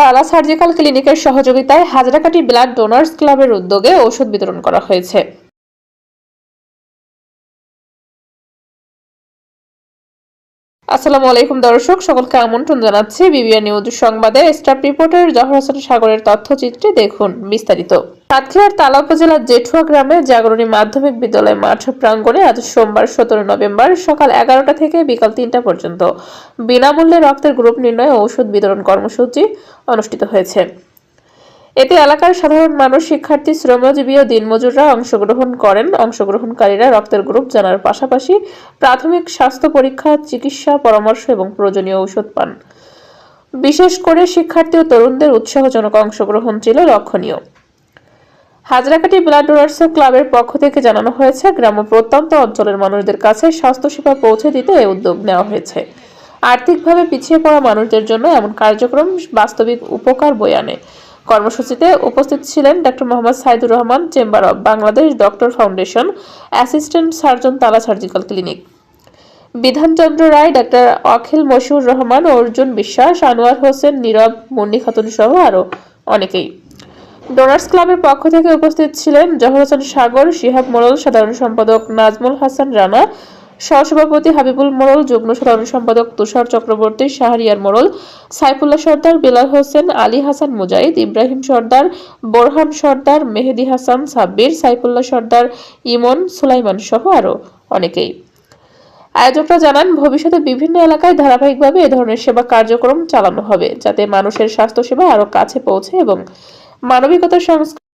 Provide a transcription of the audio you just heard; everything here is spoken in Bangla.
তালা সার্জিক্যাল ক্লিনিকের সহযোগিতায় হাজরাকাটি ব্লাড ডোনার্স ক্লাবের উদ্যোগে ওষুধ বিতরণ করা হয়েছে। আসসালামু আলাইকুম দর্শক, সকলকে আমন্ত্রণ জানাচ্ছি বিবিআর নিউজ সংবাদে। স্টাফ রিপোর্টার জহর হাসান সাগরের তথ্যচিত্রে দেখুন বিস্তারিত। সাতক্ষীরার তালা উপজেলার জেঠুয়া গ্রামে জাগরণী মাধ্যমিক বিদ্যালয় মাঠ প্রাঙ্গণে আজ সোমবার সতেরো নভেম্বর সকাল এগারোটা থেকে বিকাল তিনটা পর্যন্ত। বিনামূল্যে রক্তের গ্রুপ নির্ণয় ও ওষুধ বিতরণ কর্মসূচি অনুষ্ঠিত হয়েছে। এতে এলাকার সাধারণ মানুষ, শিক্ষার্থী, শ্রমজীবী ও দিনমজুররা অংশগ্রহণ করেন। অংশগ্রহণকারীরা রক্তের গ্রুপ জানার পাশাপাশি প্রাথমিক স্বাস্থ্য পরীক্ষা, চিকিৎসা, পরামর্শ এবং প্রয়োজনীয় ঔষধ পান। বিশেষ করে শিক্ষার্থী ও তরুণদের উৎসাহজনক অংশগ্রহণ ছিল লক্ষণীয়। হাজরাকাটি ব্লাড ডোনার্স ক্লাবের পক্ষ থেকে জানানো হয়েছে গ্রাম প্রত্যন্ত অঞ্চলের মানুষদের কাছে স্বাস্থ্যসেবা পৌঁছে দিতে এই উদ্যোগ নেওয়া হয়েছে। আর্থিকভাবে পিছিয়ে পড়া মানুষদের জন্য এমন কার্যক্রম বাস্তবিক উপকার বয়ে আনে। কর্মসূচিতে উপস্থিত ছিলেন doctor Mohammad Saidur Rahman, chamber of Bangladesh doctor foundation, assistant surgeon Tala surgical clinic. Bidhanchandra Roy doctor Akhil Moshiur Rahman, Arjun Biswas, Anwar Hossain, নীরব মুন্নি খাতুন সহ আরও অনেকেই। ডোনার্স ক্লাবের পক্ষ থেকে উপস্থিত ছিলেন জহর হোসেন সাগর, শিহাব মোড়ল, সাধারণ সম্পাদক নাজমুল হাসান রানা, সহসভাপতি হাবিবুল মোড়ল, যুগ্ম সাধারণ সম্পাদক তুষার চক্রবর্তী, শাহরিয়ার মোড়ল, সাইফুল্লাহ সর্দার, বেলাল হোসেন, আলী হাসান মুজাহিদ, ইব্রাহিম সর্দার, বোরহান সর্দার, মেহেদি হাসান, সাব্বির, সাইফুল্লাহ সর্দার, ইমন, সুলাইমান সহ আরও অনেকেই। আয়োজকরা জানান, ভবিষ্যতে বিভিন্ন এলাকায় ধারাবাহিকভাবে এ ধরনের সেবা কার্যক্রম চালানো হবে, যাতে মানুষের স্বাস্থ্যসেবা আরও কাছে পৌঁছে এবং মানবিকতার সংস্কৃতি